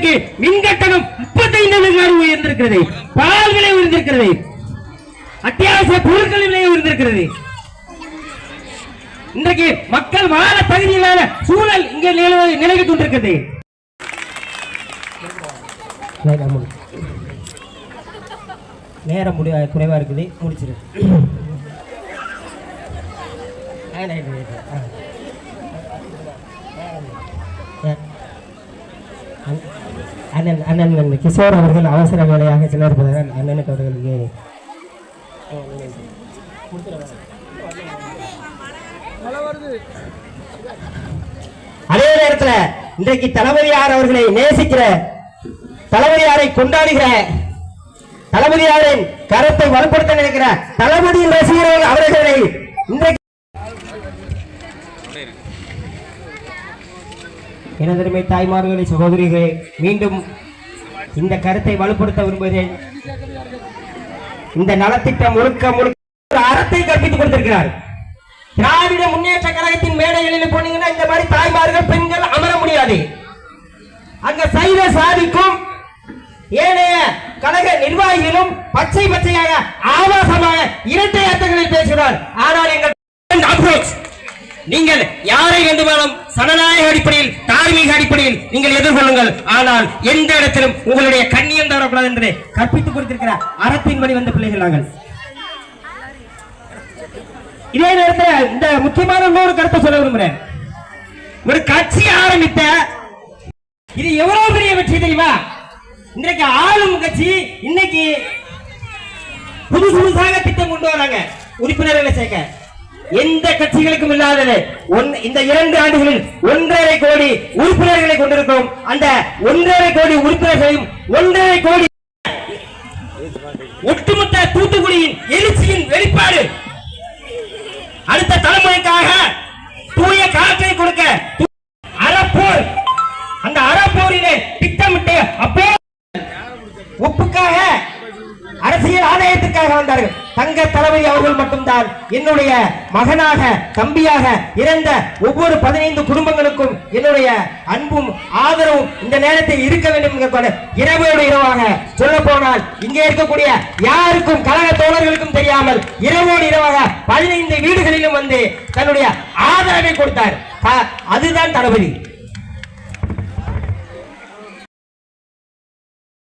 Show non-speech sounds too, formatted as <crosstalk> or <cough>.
இன்றைக்கு மின்கட்டணம் முப்பத்தைந்து விழுக்காடு உயர்ந்திருக்கிறது. பால் விலை உயர்ந்திருக்கிறது. அத்தியாவசிய பொருட்கள் விலை உயர்ந்திருக்கிறது. இன்றைக்கு மக்கள் வாழ தகுதியில்லாத சூழல் இங்கே நிலவு- நிலவிக் கொண்டிருக்கிறது. நேரம் முடிய குறைவா இருக்குது. முடிச்சிரு. <clears throat> அண்ணன் அண்ணன் கிஷோர் அவர்கள் அவசர வேலையாக செல்லிருப்பதால் அண்ணனுக்கு அவர்களுக்கு அதே நேரத்தில் இன்றைக்கு தளபதியார் அவர்களை நேசிக்கிற தளபதியாரை கொண்டாடுகிற தளபதியாரின் கருத்தை வலுப்படுத்த நினைக்கிற தளபதியின் ரசிகர்கள் அவர்களை இன்றைக்கு எனதருமை தாய்மார்களே சகோதரிகளே மீண்டும் இந்த கருத்தை வலுப்படுத்த விரும்புகிறேன். இந்த நலத்திட்டம் முழுக்க முழுக்க ஒரு அறத்தை கற்பித்துக் கொடுத்திருக்கிறார். திராவிட முன்னேற்ற கழகத்தின் மேடைகளில் போனீங்கன்னா இந்த மாதிரி தாய்மார்கள் பெண்கள் அமர முடியாது. அங்க சைவ சாதிக்கும் ஏனைய கழக நிர்வாகிகளும் பச்சை பச்சையாக ஆபாசமாக இரட்டை அர்த்தங்களில் பேசுகிறார். ஆனால் எங்கள் நீங்கள் யாரை வேண்டுமானாலும் சனநாயக அடிப்படையில் தார்மீக அடிப்படையில் நீங்கள் எதிர்கொள்ளுங்கள். ஆனால் எந்த இடத்திலும் உங்களுடைய கண்ணியம் தரக்கூடாது என்று கற்பித்துக் கொடுத்திருக்கிற அறத்தின் படி வந்த பிள்ளைகள் நாங்கள். இதே நேரத்தில் இந்த முக்கியமான இன்னொரு கருத்தை சொல்ல விரும்புகிறேன். ஒரு கட்சி ஆரம்பித்த இது எவ்வளவு பெரிய வெற்றி தெரியுமா? இன்றைக்கு ஆளும் கட்சி இன்னைக்கு புதுசு புதுசாக திட்டம் கொண்டு வராங்க. உறுப்பினர்களை சேர்க்க. எந்த கட்சிகளுக்கும் இல்லாதது. இந்த இரண்டு ஆண்டுகளில் ஒன்றரை கோடி உறுப்பினர்களை கொண்டிருக்கிறோம். அந்த ஒன்றரை கோடி உறுப்பினர்களையும் ஒன்றரை கோடி ஒட்டுமொத்த தூத்துக்குடியின் எழுச்சியின் வெளிப்பாடு. அடுத்த தலைமுறைக்காக தூய காற்றை கொடுக்க அறப்போர் ஆதாயத்திற்காக வந்தார்கள். தங்க தளபதி அவர்கள் மட்டும்தான். என்னுடைய மகனாக தம்பியாக இறந்த ஒவ்வொரு பதினைந்து குடும்பங்களுக்கும் என்னுடைய அன்பும் ஆதரவும் இந்த நேரத்தில் இருக்க வேண்டும் இரவோடு இரவாக சொல்ல போனால் இங்கே இருக்கக்கூடிய யாருக்கும் கழக தோழர்களுக்கும் தெரியாமல் இரவோடு இரவாக பதினைந்து வீடுகளிலும் வந்து தன்னுடைய ஆதரவை கொடுத்தார். அதுதான் தளபதி.